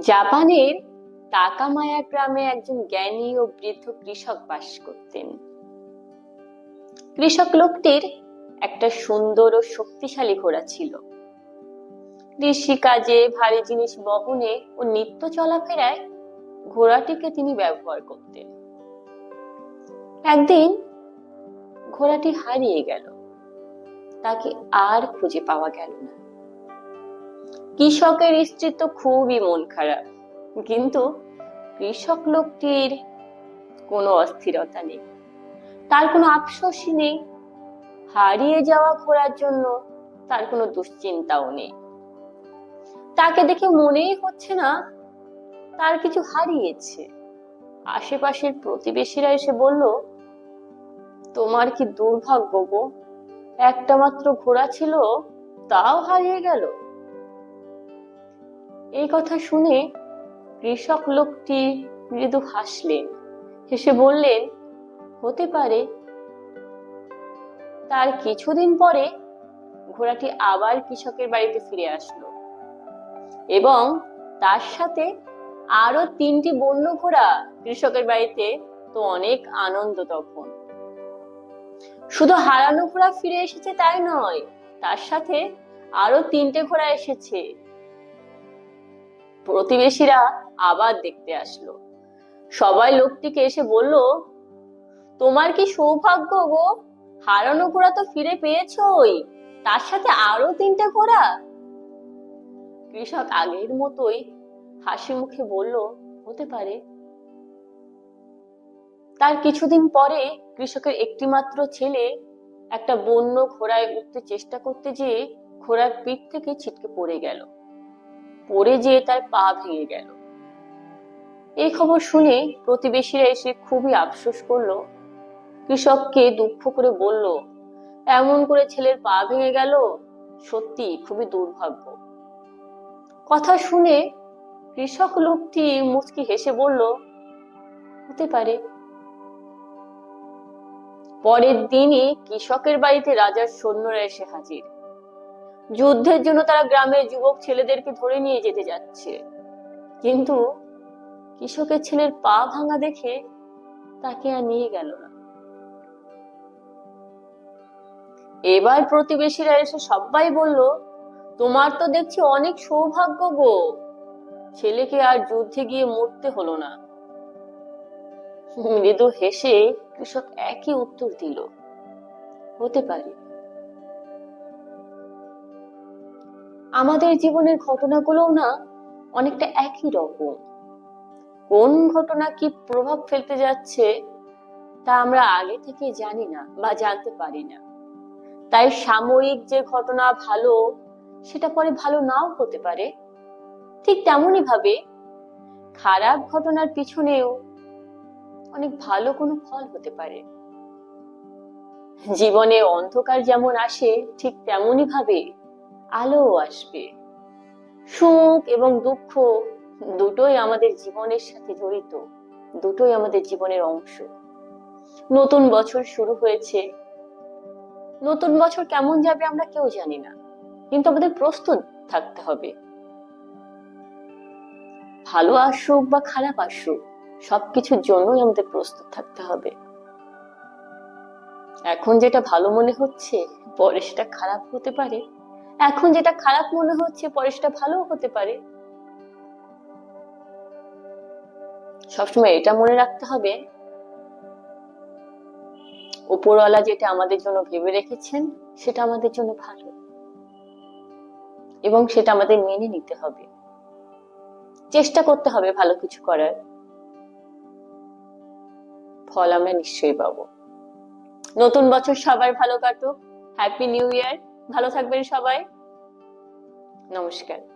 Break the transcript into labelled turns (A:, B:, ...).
A: জাপানের তাকামায়া গ্রামে একজন জ্ঞানী ও বৃদ্ধ কৃষক বাস করতেন। কৃষক লোকটির একটা সুন্দর ও শক্তিশালী ঘোড়া ছিল। কৃষি কাজে ভারী জিনিস বহনে ও নিত্য চলাফেরায় ঘোড়াটিকে তিনি ব্যবহার করতেন। একদিন ঘোড়াটি হারিয়ে গেল। তাকে আর খুঁজে পাওয়া গেল না। কৃষকের স্ত্রী তো খুবই মন খারাপ। কিন্তু কৃষক লোকটির কোনো অস্থিরতা নেই। তার কোনো আফসোসই নেই। হারিয়ে যাওয়া ঘোড়ার জন্য তার কোনো দুশ্চিন্তাও নেই। তাকে দেখে মনেই হচ্ছে না, তার কিছু হারিয়েছে। আশেপাশের প্রতিবেশীরা এসে বলল, তোমার কি দুর্ভাগ্য গো? একটা মাত্র ঘোড়া ছিল, তাও হারিয়ে গেল? এই কথা শুনে কৃষক লোকটি মৃদু হাসলেন। হেসে বললেন, হতে পারে। তার কিছুদিন পরে ঘোড়াটি আবার কৃষকের বাড়িতে ফিরে আসলো এবং তার সাথে আরও তিনটি বন্য ঘোড়া কৃষকের বাড়িতে তো অনেক আনন্দ তখন শুধু হারানো ঘোড়া ফিরে এসেছে তাই নয়, তার সাথে আরও তিনটে ঘোড়া এসেছে। প্রতিবেশীরা আবার দেখতে আসলো। সবাই লোকটিকে এসে বলল, তোমার কি সৌভাগ্য গো? হারানো ঘোড়া তো ফিরে পেয়েছই। তার সাথে আরও তিনটে ঘোড়া? কৃষক আগের মতোই হাসি মুখে বলল, হতে পারে। তার কিছুদিন পরে কৃষকের একটি মাত্র ছেলে একটা বন্য ঘোড়ায় উঠতে চেষ্টা করতে যেয়ে ঘোড়ার পিঠ থেকে ছিটকে পড়ে গেল। পড়ে যেয়ে তার পা ভেঙে গেল। এই খবর শুনে প্রতিবেশীরা এসে খুবই আফসোস করল। কৃষককে দুঃখ করে বলল, এমন করে ছেলের পা ভেঙে গেল, সত্যি খুবই দুর্ভাগ্য। কথা শুনে কৃষক লোকটি মুচকি হেসে বলল, হতে পারে। পরের দিনই কৃষকের বাড়িতে রাজার সৈন্যরা এসে হাজির। যুদ্ধের জন্য তারা গ্রামের যুবক ছেলেদেরকে ধরে নিয়ে যেতে যাচ্ছে। কিন্তু কৃষকের ছেলের পা ভাঙা দেখে তাকে আর নিয়ে গেল না। এবার প্রতিবেশীরা এসে সবাই বলল, তোমার তো দেখছি অনেক সৌভাগ্য গো। ছেলেকে আর যুদ্ধে গিয়ে মরতে হলো না। মৃদু হেসে কৃষক একই উত্তর দিল, হতে পারে। আমাদের জীবনের ঘটনাগুলোও না অনেকটা একই রকম। কোন ঘটনা কি প্রভাব ফেলতে যাচ্ছে তা আমরা আগে থেকে জানি না বা জানতে পারি না। তাই সাময়িক যে ঘটনা ভালো, সেটা পরে ভালো নাও হতে পারে। ঠিক তেমনই ভাবে খারাপ ঘটনার পিছনেও অনেক ভালো কোনো ফল হতে পারে। জীবনে অন্ধকার যেমন আসে, ঠিক তেমনই ভাবে আলোও আসবে। সুখ এবং দুঃখ দুটোই আমাদের জীবনের সাথে জড়িত, দুটোই আমাদের জীবনের অংশ। নতুন বছর শুরু হয়েছে। নতুন বছর কেমন যাবে আমরা কেউ জানি না, কিন্তু আমাদের প্রস্তুত থাকতে হবে। ভালো আসুক বা খারাপ আসুক, সবকিছুর জন্যই আমাদের প্রস্তুত থাকতে হবে। এখন যেটা ভালো মনে হচ্ছে, পরে সেটা খারাপ হতে পারে। এখন যেটা খারাপ মনে হচ্ছে, পরে সেটা ভালো হতে পারে। সবসময় এটা মনে রাখতে হবে। উপরওয়ালা যেটা আমাদের জন্য ভেবে রেখেছেন, সেটা আমাদের জন্য ভালো। এবং সেটা আমাদের মেনে নিতে হবে। চেষ্টা করতে হবে ভালো কিছু করার। ফল আমরা নিশ্চয়ই পাবো। নতুন বছর সবার ভালো কাটুক। হ্যাপি নিউ ইয়ার ভালো থাকবেন সবাই। নমস্কার।